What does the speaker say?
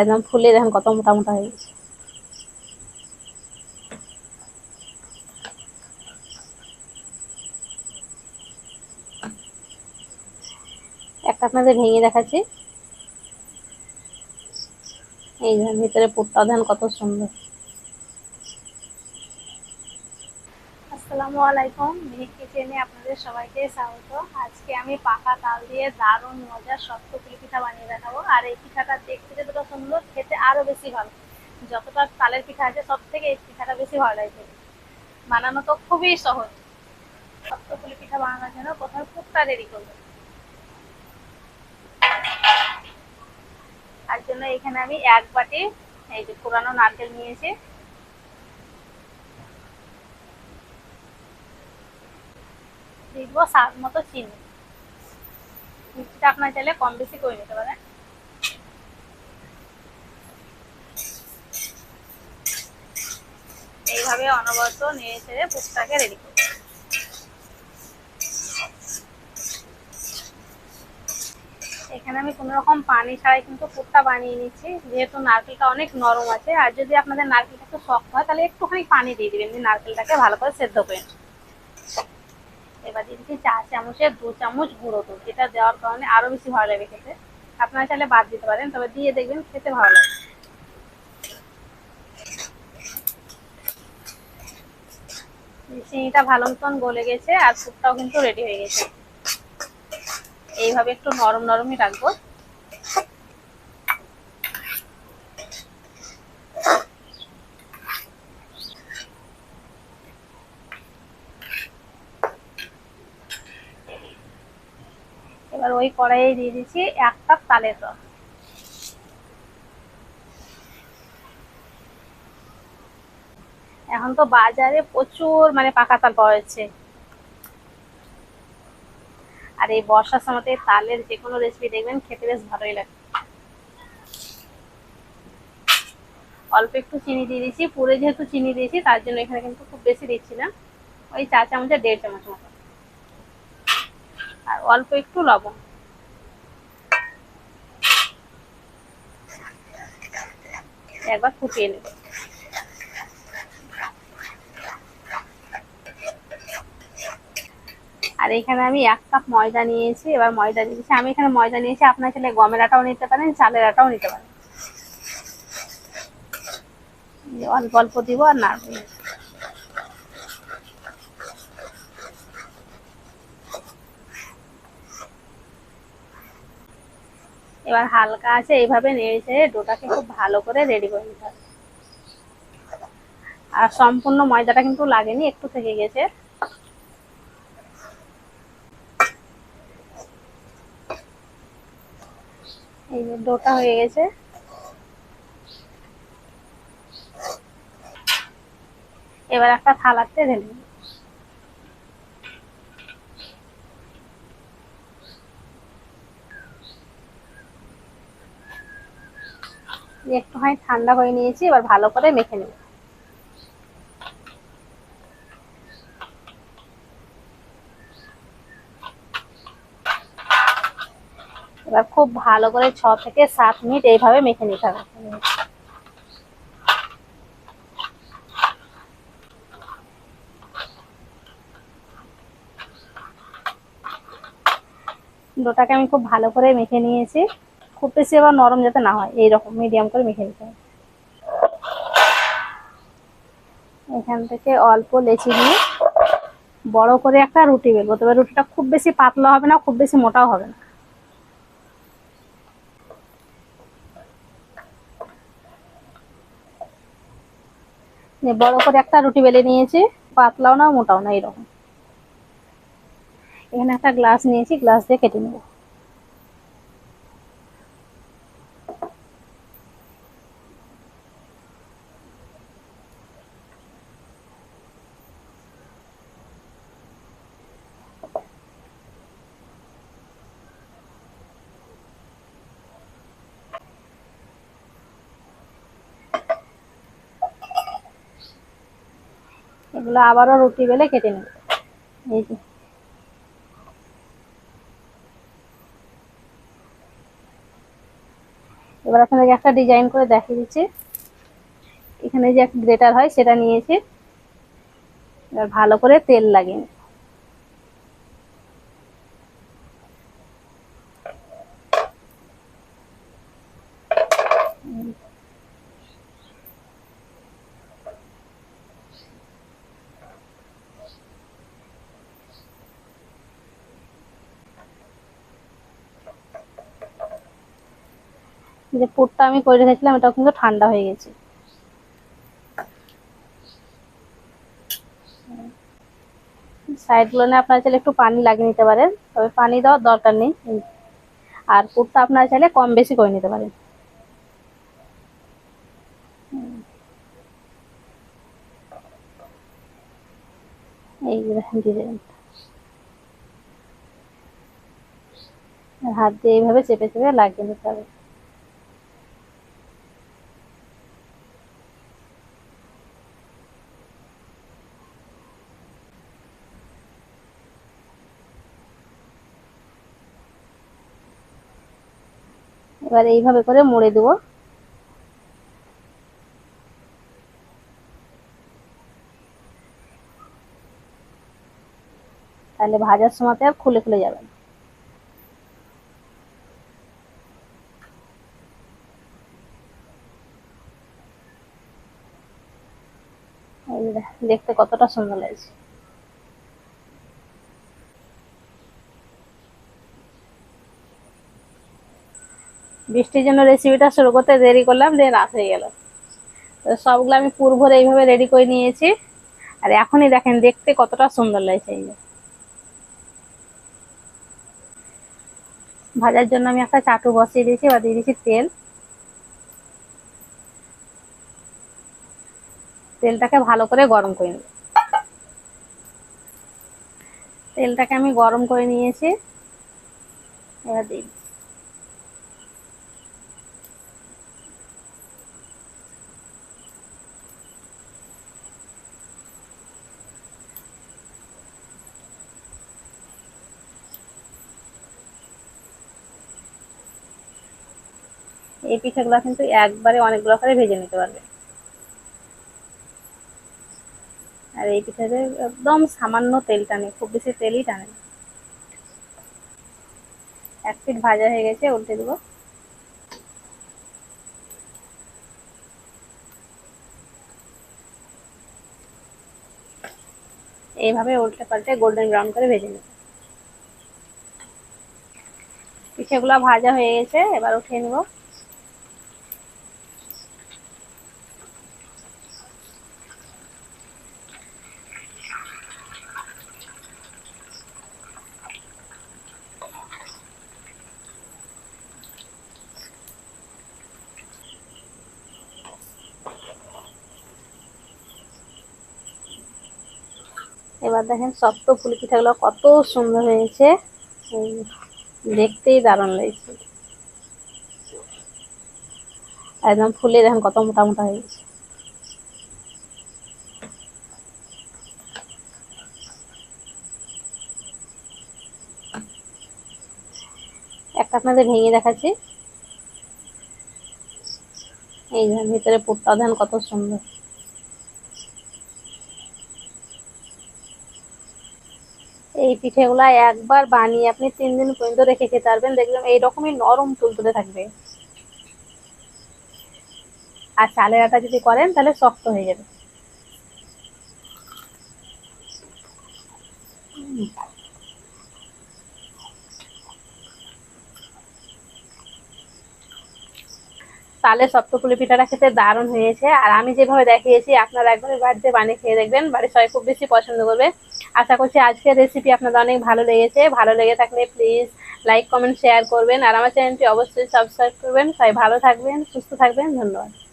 একদম ফুলে দেখেন কত মোটা মোটা হয়ে গেছে। একটা আপনাদের ভেঙে দেখাচ্ছি। এই ভিতরে পুরটা দেন কত সুন্দর। আসসালামু আলাইকুম, মিহির কিচেনে আপনাদের সবাইকে স্বাগত। আজকে আমি পাকা তাল দিয়ে দারুণ মজার শক্ত পুলি পিঠা বানিয়ে দেখাবো। আর এই পিঠাটা দেখতে যতটা সুন্দর, খেতে আরও বেশি ভালো। যতটা তালের পিঠা আছে, সব থেকে এই পিঠাটা বেশি ভালো লাগে। বানানো তো খুবই সহজ। শক্ত পুলি পিঠা বানানোর জন্য প্রথমে পুরটা রেডি করব। তার জন্য এখানে আমি এক বাটি এই যে পুরানো নারকেল নিয়েছি। দিব স্বাদ মতো চিনি। মিষ্টিটা আপনার চাইলে কম বেশি করে নিতে পারেন। এইভাবে অনবরত নিয়ে ছেড়ে পুষ্টাকে রেডি করব। এখানে আমি কোনো রকম পানি ছাড়াই কিন্তু পুরটা বানিয়ে নিচ্ছি। যেহেতু নারকেলটা অনেক নরম আছে, আর যদি আপনাদের নারকেলটা একটু শক্ত হয়, তাহলে একটুখানি পানি দিয়ে দিবেন নারকেলটাকে ভালো করে সেদ্ধ করে এবার দিয়ে দিচ্ছি চা চামচের দু চামচ গুঁড়ো দুধ যেটা দেওয়ার কারণে আরও বেশি ভালো লাগে খেতে। আপনারা চাইলে বাদ দিতে পারেন, তবে দিয়ে দেখবেন খেতে ভালো লাগে। চিনিটা ভালো মতন গলে গেছে আর স্যুপটাও কিন্তু রেডি হয়ে গেছে। এইভাবে একটু নরম নরমই রাখব। এবার ওই কড়াইয়ে দিয়ে দিচ্ছি এক কাপ তালের রস। এখন তো বাজারে প্রচুর মানে পাকা তাল পাওয়া যাচ্ছে। আর এই বর্ষার সময়তে তালের যে কোনো রেসিপি দেখবেন, খেতে বেশ ভালোই লাগে। অল্প একটু চিনি দিয়ে দিয়েছি পুরে যেহেতু চিনি দিয়েছি, তার জন্য এখানে কিন্তু খুব বেশি দিচ্ছি না। ওই চা চামচের দেড় চামচ মতো। আর অল্প একটু লবণ। একবার ফুটিয়ে নেব। আর এখানে আমি এক কাপ ময়দা নিয়েছি, এবার ময়দা নিয়েছি আমি এখানে ময়দা নিয়েছি, আপনার ছেলে গমের আটাও নিতে পারেন চালের আটাও নিতে পারেন। অল্প অল্প দিব আর নাড়ব এবার হালকা আছে, এইভাবে নেড়ে চেড়ে ডোটাকে খুব ভালো করে রেডি করে নিতে হবে। আর সম্পূর্ণ ময়দাটা কিন্তু লাগেনি, একটু থেকে গেছে। এই যে ডোটা হয়ে গেছে। এবার একটা থালাতে ঢেলে একটুখানি ঠান্ডা করে নিয়েছি, এবার ভালো করে মেখে নেব। এবার খুব ভালো করে ছ থেকে সাত মিনিট এইভাবে মেখে নিতে হবে। ডোটাকে আমি খুব ভালো করে মেখে নিয়েছি। খুব বেশি আবার নরম যাতে না হয়, এইরকম মিডিয়াম করে মেখে নিতে হবে। এখান থেকে অল্প লেচি নিয়ে বড় করে একটা রুটি বেলবো, তবে রুটিটা খুব বেশি পাতলা হবে না, খুব বেশি মোটাও হবে না। বড় করে একটা রুটি বেলে নিয়েছি, পাতলাও না, মোটাও না এরকম এখানে একটা গ্লাস নিয়েছি, গ্লাস দিয়ে কেটে নেব। এগুলো আবারও রুটি বেলে কেটে নেব। এই যে। এবার আপনাদেরকে একটা ডিজাইন করে দেখিয়ে দিচ্ছি। এখানে যে একটা গ্রেটার হয়, সেটা নিয়েছি। এবার ভালো করে তেল লাগিয়ে যে পুরটা আমি করে রেখেছিলাম, এটাও কিন্তু ঠান্ডা হয়ে গেছে। সাইডগুলো আপনারা চাইলে একটু পানি লাগিয়ে নিতে পারেন, তবে পানি দেওয়ার দরকার নেই। আর পুরটা আপনারা চাইলে কম বেশি করে নিতে পারেন। এই হাত দিয়ে এইভাবে চেপে চেপে লাগিয়ে নিতে হবে। এবার এইভাবে করে মুড়ে দেবো। তাহলে ভাজার সময়তে আর খুলে খুলে যাবে দেখতে কতটা সুন্দর লাগছে। বৃষ্টির জন্য রেসিপিটা শুরু করতে দেরি করলাম, দিয়ে রাত হয়ে গেল। তো সবগুলো আমি পুর ভরে এইভাবে রেডি করে নিয়েছি। আর এখনই দেখেন, দেখতে কতটা সুন্দর লাগছে এই ভাজার জন্য আমি একটা চাটু বসিয়ে দিয়েছি বা দিয়ে দিয়েছি তেল। তেলটাকে ভালো করে গরম করে নেব। তেলটাকে আমি গরম করে নিয়েছি। এবার দিই এই পিঠাগুলো কিন্তু একবারে অনেকগুলো করে ভেজে নিতে পারবে। আর এই পিঠাতে একদম সামান্য তেল টানে, খুব বেশি তেলই টানে এক পিঠ ভাজা হয়ে গেছে, উল্টে দেবো। এইভাবে উল্টে পাল্টে গোল্ডেন ব্রাউন করে ভেজে নেব। পিঠেগুলো ভাজা হয়ে গেছে, এবার উঠিয়ে নেব। এবার দেখেন সপ্ত ফুলি পিঠাগুলো কত সুন্দর হয়েছে। দেখতেই দারুণ লাগছে। একদম ফুলে দেখেন কত মোটা মোটা হয়ে গেছে একটা আপনাদের ভেঙে দেখাচ্ছি। এই ভিতরে পুরটা দেখেন কত সুন্দর। এই পিঠেগুলা একবার বানিয়ে আপনি তিন দিন পর্যন্ত রেখে খেতে পারবেন। দেখবেন এইরকমই নরম তুলতুলে থাকবে। আর চালের আটা যদি করেন, তাহলে শক্ত হয়ে যাবে। তালে সপ্তপুলি পিঠাটা খেতে দারুণ হয়েছে। আর আমি যেভাবে দেখিয়েছি, আপনারা একবার বাড়িতে বানিয়ে খেয়ে দেখবেন। বাড়ির সবাই খুব বেশি পছন্দ করবে। আশা করছি আজকের রেসিপি আপনাদের অনেক ভালো লেগেছে। ভালো লেগে থাকলে প্লিজ লাইক কমেন্ট শেয়ার করবেন। আর আমার চ্যানেলটি অবশ্যই সাবস্ক্রাইব করবেন। সবাই ভালো থাকবেন, সুস্থ থাকবেন। ধন্যবাদ।